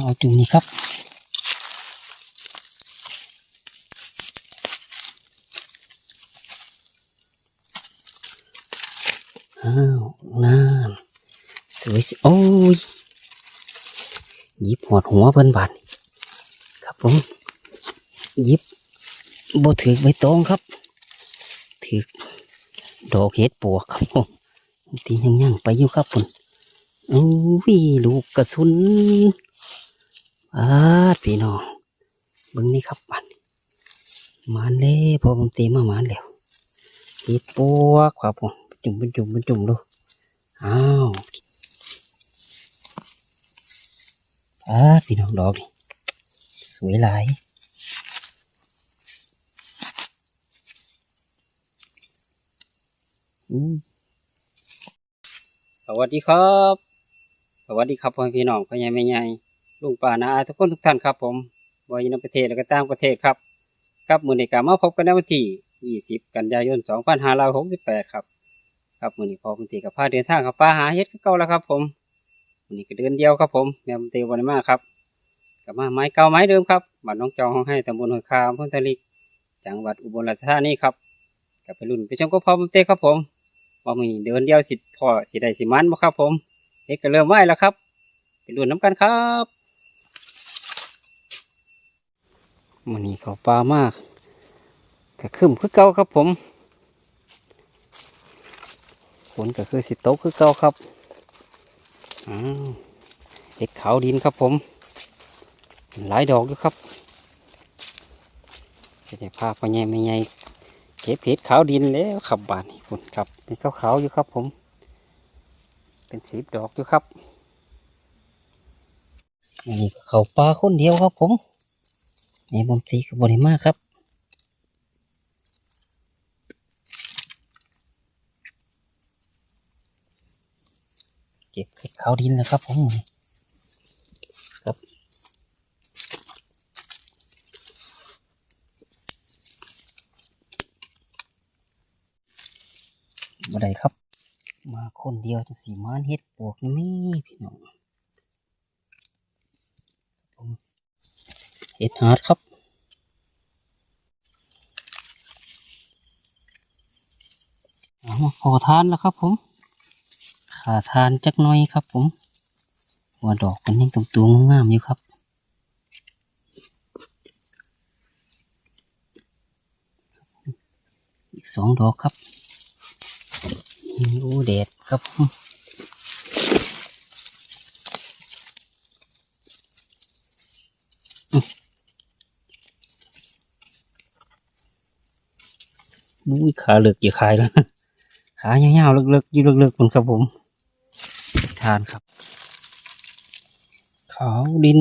เอาจุ่มนี้ครับอ้าวน้ำสวยสิโอ้ยหยิบหัวหัวเพิ่นบาดนี่ครับผมหยิบบ่ถือใบตองครับ ถือดอกเห็ดปวกครับผมตียังยังๆไปอยู่ครับผมโอ้ยลูกกระสุน อาพี่น้องเบิ่งนี่ครับบัดมานเลยพอผมตีมามานแล้วเห็ดปวกครับผมจุ่มเป็นจุ่มเป็นจุ่มดูอ้าวอาพี่น้องดอกนี่สวยหลายสวัสดีครับ สวัสดีครับพ่อพี่น้องพ่อใหญ่แม่ใหญ่ ลุงป้านาอาทุกคนทุกท่านครับ ผมวาอยนประเทศและก็ต่างประเทศครับ ครับมือนี้กมาพบกันในวันที่ 20 กันยายน 2568 ครับครับมือนี้พอคุณตีกับพาเดินทางครับป้าหาเฮ็ดคือเก่าแล้วครับผมมือนี้ก็เดินเดียวครับผมแม่บุญตีวันมาครับกลับมาไม้เก่าไม้เดิมครับบ้านน้องจองห้องให้ตำบลหอยคาอำเพื่อทะลิกจังหวัดอุบลราชธานีครับกลับไปรุ่นไปชมก็พอบุญตีครับผมว่ามีเดินเดียวสิพอสิได้สิมันบ่ครับ ผมเด็กก็เริ่มไหวแล้วครับไปดูน้ำกันครับ มันนี้เขาปลามากก็ขึ้นคือเก่าครับผมฝนก็คือสิตกคือเก่าครับอ้าเด็กขาวดินครับผม หลายดอกอยู่ครับจะได้พาพ่อใหญ่ไม่ใหญ่เก็บเห็ดขาวดินแล้วขับบานนี่ฝุ่นครับเป็นขาวขาๆอยู่ครับผม เป็นสีดอกอยู่ครับอันนี้ก็เขาปลาคนเดียวครับผม นี่บอมตีกับบริมากครับเก็บเห็ดขาดินแล้วครับผมครับบ่ได้ครับ มาคนเดียวจะสีมานเฮ็ดปวกนี่มีพี่น้องผม เฮ็ดฮาร์ดครับเอามาพอทานแล้วครับผมขาทานจักหน่อยครับผมหัวดอกมันยังตุ่มๆงามอยู่ครับอีกสองดอกครับโอ้แดดครับผม อุ้ยขาเหลือกอย่าคายแล้วขายาวๆเลิกๆอยู่เลิกๆมันครับผม ทานครับ ขาวดิน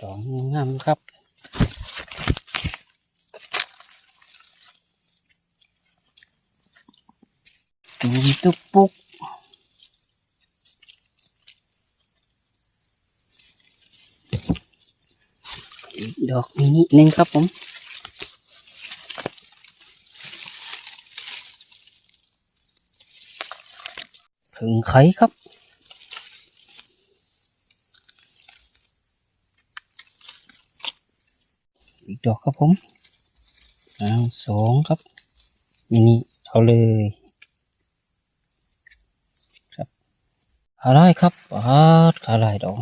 ดอกงามครับตุมตุกปุกอีกดอกนี้นึงครับผม ถึงไข่ครับ อีกดอกครับผมอ้าวสองครับมินิเอาเลยขาลายครับปาดขาลายดอก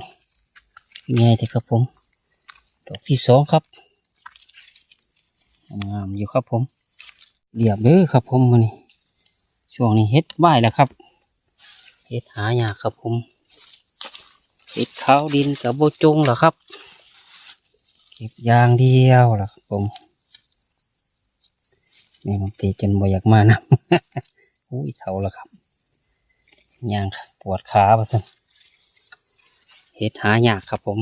นี่ไงที่ครับผม ดอกที่สองครับงามอยู่ครับผมเรียบเลยครับผมมันนี่ช่วงนี้เฮ็ดบ่ายแล้วครับ เฮ็ดหายากครับผมเฮ็ดขาวดินกับโบจงเหรอครับ เก็บยางเดียวล่ะครับผมนี่มันตีจนบ่อยากมานะอุ้ยเท่าแล้วครับยางปวดขาปะสันเฮ็ดหายากครับผม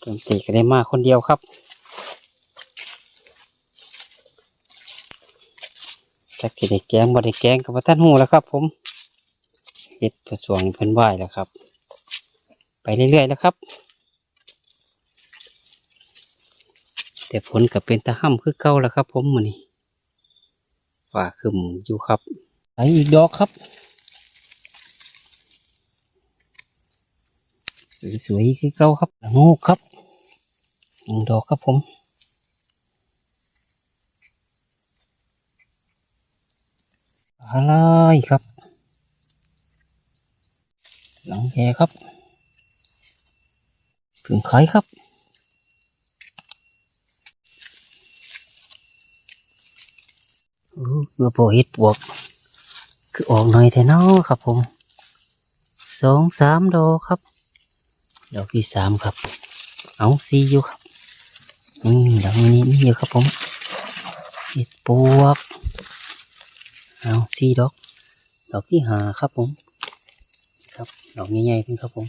เต็มตีก็ได้มาคนเดียวครับ จากที่ได้แกงบ่ได้แกงกับท่านหูแล้วครับ ผมเฮ็ดกระสวงเพิ่นไหวแล้วครับ ไปเรื่อยๆแล้วครับ แต่ผลก็เป็นตะห่ำคือเก่าแล้วครับ ผมมันนี่ฝ่าขึ้นอยู่ครับไปอีกดอกครับ สวยๆคือเก่าครับโงูครับหนึ่งดอกครับผม อะไรครับ หลังแหครับถึงไข่ครับอู้เมื่อโปเห็ดปวก คือออกหน่อยแท้เนอครับผมสองสามดอกครับ ดอกที่สามครับ เอาซีอยู่ครับ นี่ดอกนี้นี่อยู่ครับผมเห็ดปวก เอาซีดอก ดอกที่หาครับผม ครับ ดอกใหญ่ๆขึ้นครับผม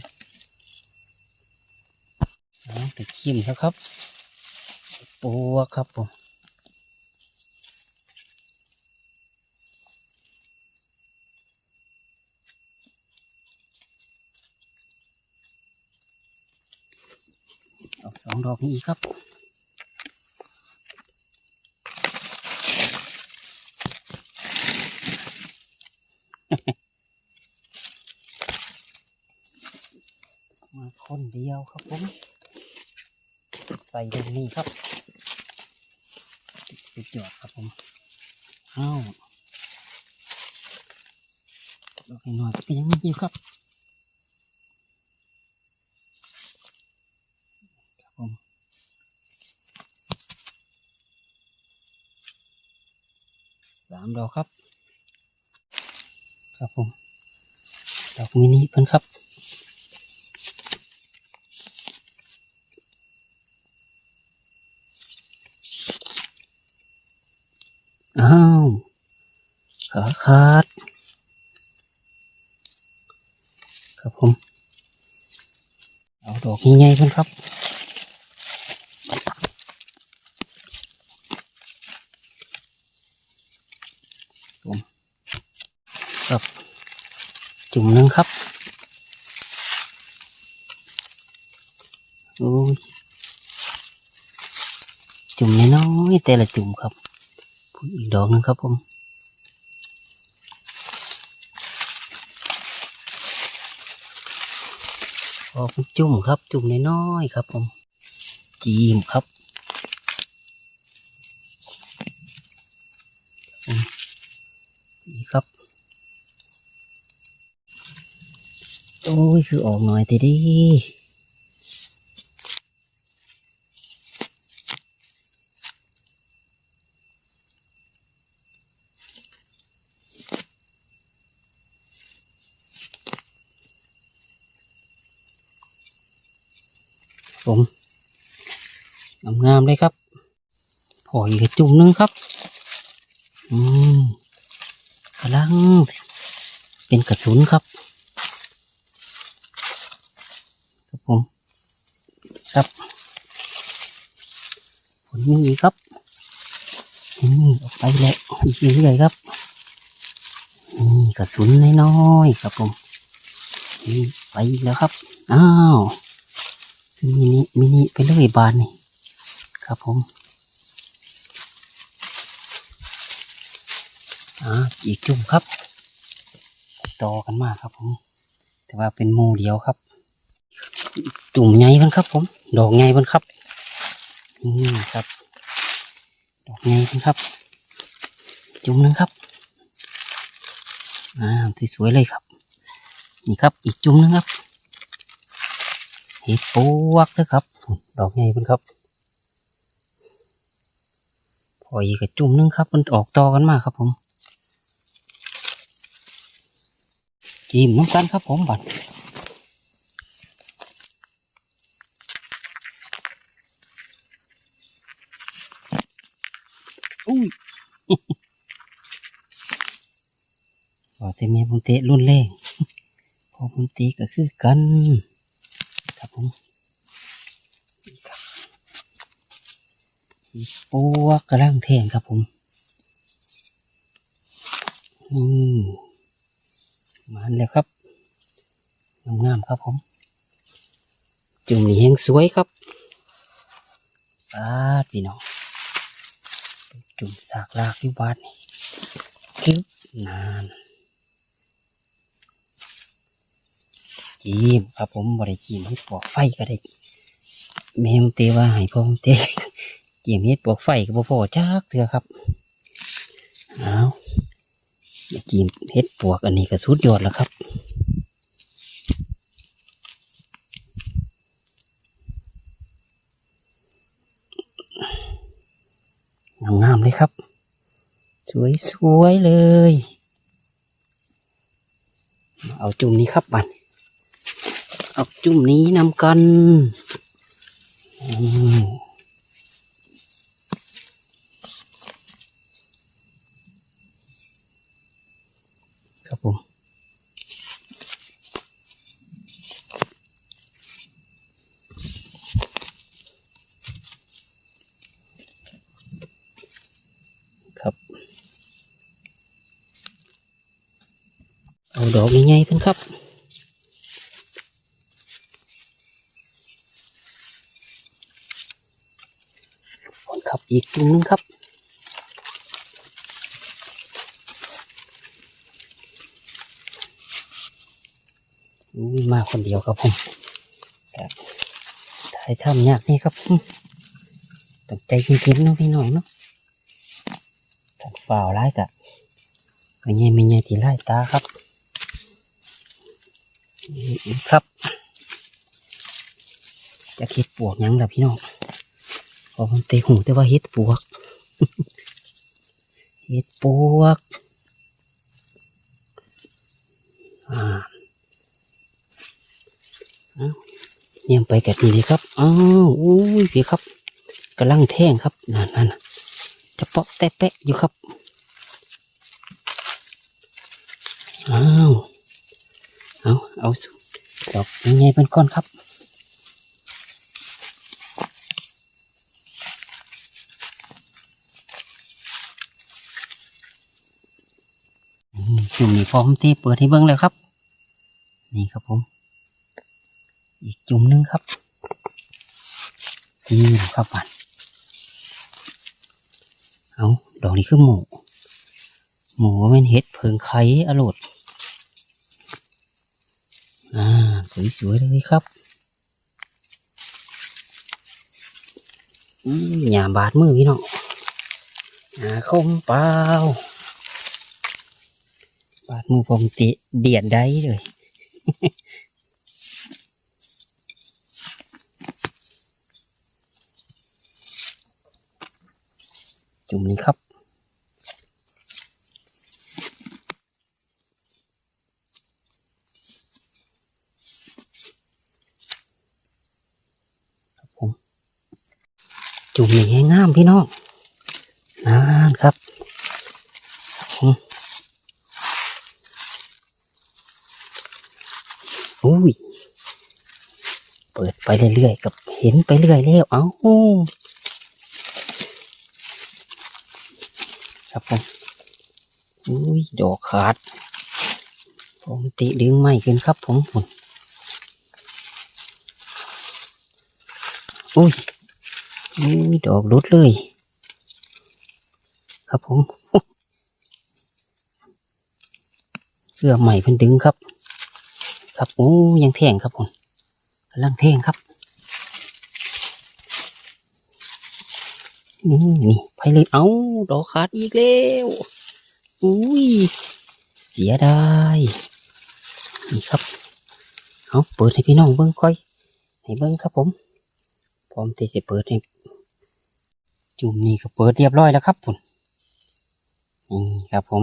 เอาไปขี้มครับครับเห็ดปวครับผมดอกสองดอกนี้อีกครับ มา ครับผม ใส่ตรงนี้ครับ สุดยอดครับผมอ้าวดอกน้อยๆก็ยังมีอยู่ครับครับผมสามดอกครับ ครับผมดอกมินิเพิ่นครับ อ้าว ขาขาด ครับผม เอาดอกใหญ่ๆเพิ่นครับผมครับ จุ่มหนึงครับโอ้ยจุ่มน้อยๆแต่ละจุ่มครับพูดอีกดอกหนึงครับผม ออกจุ่มครับจุ่มน้อยๆครับผมจีมครับนี่ครับโอ้ยคือออกหน่อยทีดี ผมงามๆเลยครับพออีกจุ่มนึงครับ อืมกำลัง เป็นกระสุนครับ ครับผม ครับผลนี้อีกครับ อืมออกไปแล้วอีกเรื่อยครับนี่กระสุนน้อยๆครับผมนี่ไปอีกแล้วครับ อ้าว มินิมินิไปเลยบานนี่ครับผมอ่าอีกจุ่มครับ ต่อกันมากครับผม แต่ว่าเป็นมูเดียวครับจุ่มใหญ่เพิ่นครับผม ดอกใหญ่เพิ่นครับนี่ครับ ดอกใหญ่เพิ่นครับ จุ่มนึงครับอ่าสวยๆเลยครับ นี่ครับ อีกจุ่มนึงครับ เห็ดปวกนะครับ ดอกใหญ่เพิ่นครับ พออีกกับจุ่มหนึงครับ มันออกต่อกันมากครับผมจิ้มน้ำกันครับผมบัดอุ้ยพอแต่แม่ผมเตะรุ่นแรงพอผมตีก็คือกัน ครับผมนี่ครับอี ปัวกระลังแทงครับผมนี่มันแล้วครับงามๆครับผม จุ่มนี่แห้งสวยครับปาดพี่น้องจุ่มสากลากอยู่บ้านนี่คึบนานจีมครับผมบริจีมเฮ็ดปวกไฟก็ได้แม่มเตว่าให้พ่อมเต จีมเฮ็ดปวกไฟก็บ่พอจักเถื่อครับเอาจีมเฮ็ดปวกอันนี้ก็สุดยอดแล้วครับงามๆเลยครับ สวยๆเลย เอาจุ่มนี้ครับบันเอาจุ่มนี้นำกัน ครับผมครับ เอาดอกใหญ่ๆกันครับครับอีกจุ่มนึงครับ อุ้ย มาคนเดียวครับผมครับถ่ายทำยากนี่ครับอืมต้องใจเย็นๆเนาะพี่น้องเนาะถ้าฝ่าวร้ายกะก็ยังไม่ยังที่ไล่ตาครับนี่ครับ จะคิดปวกยังล่ะพี่น้องพอมันเตะหูแต่ว่าเฮ็ดปวกเฮ็ดปวก อ่าเอา เยี่ยไปกับนี่ครับ อ้าวอุ้ยพี่ครับกำลังแท่งครับนั่นนั่นน่ะจะเปาะแตะแปะอยู่ครับ อ้าว เอาเอาดอกยังไงเป็นก้อนครับนี่จุ่มนี่พร้อมที่เปิดให้เบิ้งแล้วครับ นี่ครับผม อีกจุ่มนึงครับจีนครับบันเอาดอกนี้คือหมู หมูว่าแม่นเห็ดเพิงไข่อรดอ่า สวยๆเลยครับอืมหยาบาดมือพี่น้องหาคมเปล่า บาดมือผมติเดียดได้เลย จุ่มนี้ครับครับผมจุ่มนี้ให้งามพี่น้องนานครับผมอุ้ย เปิดไปเรื่อยๆกับเห็นไปเรื่อยแล้ว เอ้า ครับผมอุ้ยดอกขาด ผมติดึงไม่ขึ้นครับผมผมอุ้ยอุ้ยดอกรุดเลย ครับผม เสื้อใหม่เพิ่นดึงครับ ครับโอ้ยังแท่งครับผมกำลังแท่งครับ นี่ไปเลยเอาดอกขาดอีกแล้วอุ้ย เสียดายนี่ครับ เอาเปิดให้พี่น้องเบิ้งค่อย ให้เบิ้งครับผม พร้อมที่จะเปิดให้จุ่มนี่ก็เปิดเรียบร้อยแล้วครับผมนี่ครับผม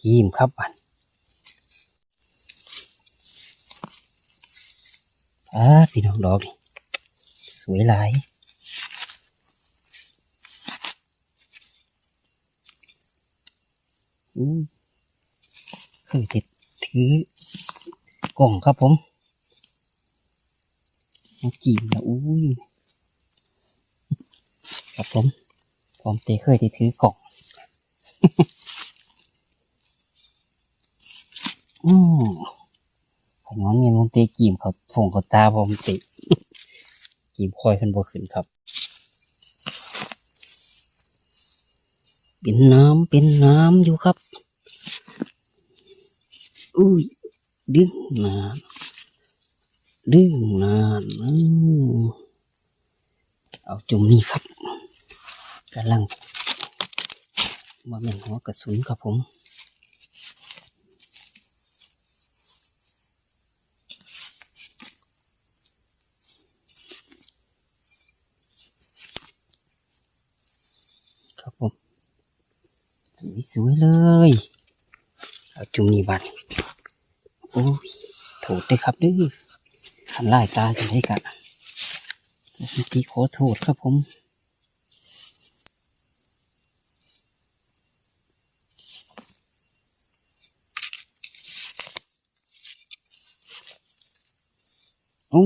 จิ้มครับอันอ่าพี่น้องดอกนี่สวยหลายอืม คือติดถือกล่องครับผมน้ำจีมนะอุ้ยครับผมผมเตเคยได้ถือกล่องอืมขย้อนเงินผมเตะกีมเขาผงเขาตาผมเตะกีมคอยขึ้นบ่ขึ้นครับ เป็นน้ำเป็นน้ำอยู่ครับอุ้ยดึงนานดึงนานเอาจุ่มนี่ครับกำลังมาเป็นหัวกระสุนครับผมครับผม สวยๆเลยเอาจุ่มนี่บัดโอ้ยโถดเลยครับดื้อขันไล่ตาจะได้กันทีขอโทษครับผมโอ้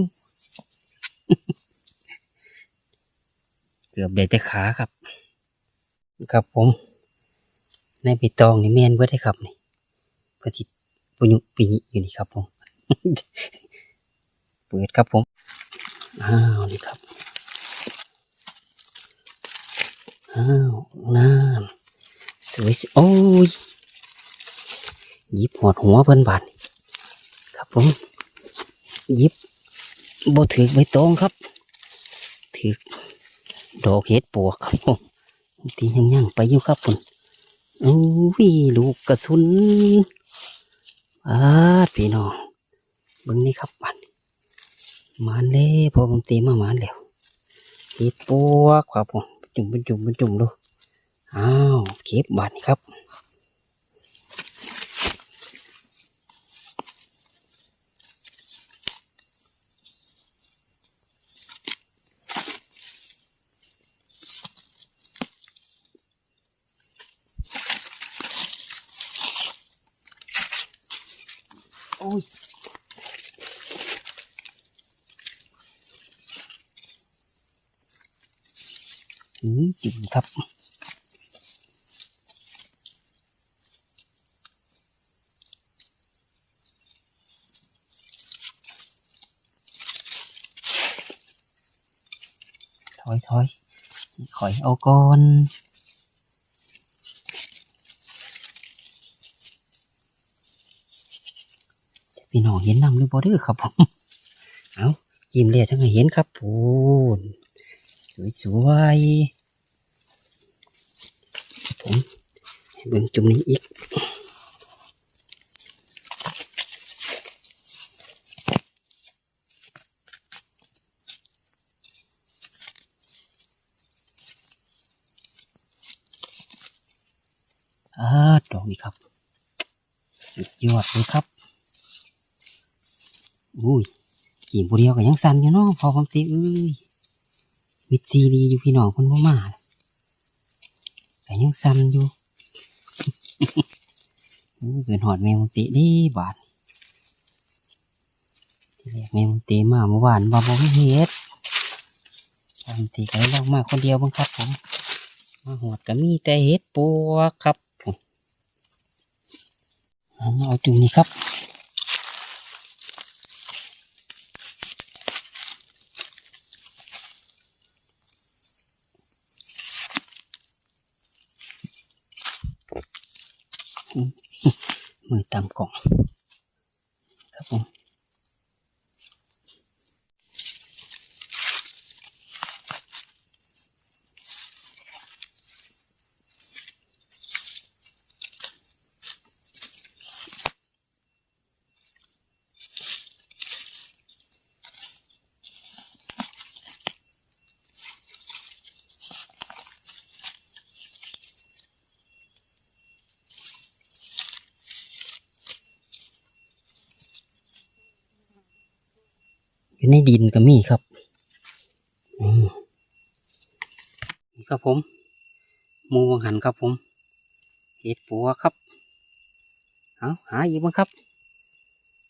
เกือบเดี๋ยวจะขาครับ ครับผม ในใบตองนี่แม่นเบิดได้ครับนี่เพื่อที่ปุญปีอยู่นี่ครับผมเปิดครับผมอ้าวนี่ครับอ้าวน้ำสวยสโอ้ยยิบหอดหัวเพิ่นบาดนี่ครับผมยิบบ่ถือใบตองครับ ถือดอกเห็ดปวกครับผมตียังยังไปอยู่ครับผม โอ้ยลูกกระสุนอาดพี่น้องเบิ่งนี่ครับบันมานเล่พอผมตีมามานแล้วเห็ดปวกครับผมจุ่มเป็นจุ่มเป็นจุ่มดูอ้าวเก็บบาดนี่ครับ ยอืมจุ่มครับถอยถอยขอยเอาก่อน พี่น้องเห็นนำหรือบ่เด้อครับผมเอาจิ้มเลยทั้งให้เห็นครับพูนสวยๆผมเบิ่งจุ่มนี้อีกอาดอกนี้ครับยอดเลยครับ อุ้ยกี่บุเรียวก็ยังสั่นอยู่เนาะพอบางทีเอ้ยมิดซีดีอยู่พี่น้องคนบ่มาแต่ยังสั่นอยู่เกินหอดแมวติเดีบาดที่แรกแมวติมาเมื่อวานบาบ่มีเฮ็ดบางทีก็เลองมาคนเดียวบ้างครับผม มาหอดก็มีแต่เฮ็ดปวกครับผมมาเอาจุ่มนี่ครับ มือตามกล่องครับผม ดินก็มีครับอืมนี่ครับผมมูวังหันครับผมเห็ดปัวครับเอาหาอีกบ้างครับ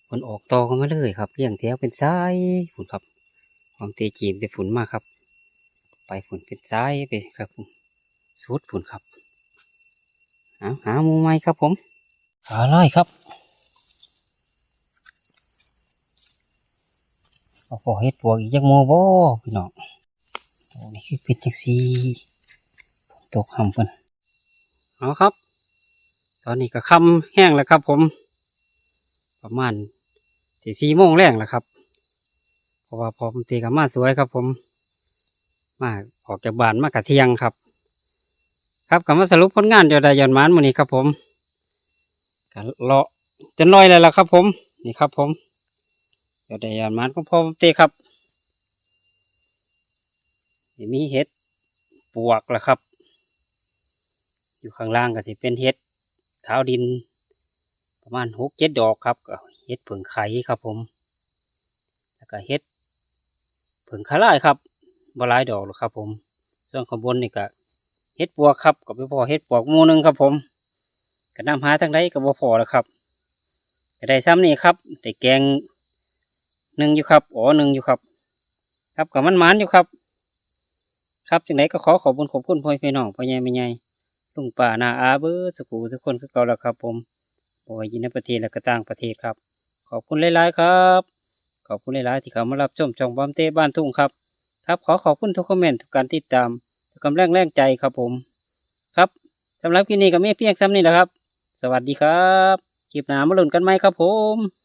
ฝนออกตอกันมาเลยครับเรียงแถวเป็นสายฝุ่นครับความเตจีมจะฝุ่นมากครับ ไปฝุ่นเป็นสายไปครับผมสุดฝุ่นครับเอาหาหมูไม้ครับผมหาไล่ครับ เอาพอเฮ็ดปวกอีกจักโมบ่พี่น้องโอ้นี่คือเป็นจังซีตกห่ำเพิ่นเอาครับ ตอนนี้ก็ค่ำแห้งแล้วครับ ผม ประมาณสี่สี่โมงแรงแล้วครับ เพราะว่าพอผมตีกับมาสวยครับ ผม มาออกจากบ้านมากะเที่ยงครับ ครับกับมาสรุปผลงานยอดได้ยอดมานมื้อนี้ครับ ผมกันเลาะจนลอยเลยล่ะครับ ผม นี่ครับ ผม ยอดได้ยอดมานของพ่อเตครับมีเห็ดปวกล้วครับ อยู่ข้างล่างก็สิเป็นเห็ดเท้าดิน ประมาณหกเจ็ดดอกครับเห็ดเผิงไข่ครับผม แล้วก็เห็ดเผิงขาลายครับบหลายดอกหรอกครับ ผม ส่วนข้างบนนี่ก็เห็ดปวกครับกับพอเห็ดปวกมูหนึงครับ ผมก็นำหาทางใดก็บ่พอแล้วครับก็ได้ซ้ำนี่ครับได้แกง หนึ่งอยู่ครับอ๋อหนึ่งอยู่ครับ ครับกับมันมันอยู่ครับ ครับจังไดก็ขอขอบคุณขอบคุณพ่อพี่น้องพ่อใหญ่แม่ใหญ่ลุงป่านาอาเบอร์สกูสุกคนคือเก่าแล้วครับ ผมบ่ว่าอยู่ในประเทศและก็ต่างประเทศครับ ขอบคุณหลายๆครับ ขอบคุณหลายๆที่เขามารับชมช่องบอมเต้บ้านทุ่งครับ ครับขอขอบคุณทุกคอมเมนต์ทุกการติดตามทุกกำลังแรงใจครับผม ครับสำหรับคลิปนี้ก็มีเพียงซ้ำนี้แหละครับ สวัสดีครับคลิปหน้ามาลุ้นกันไหมครับผม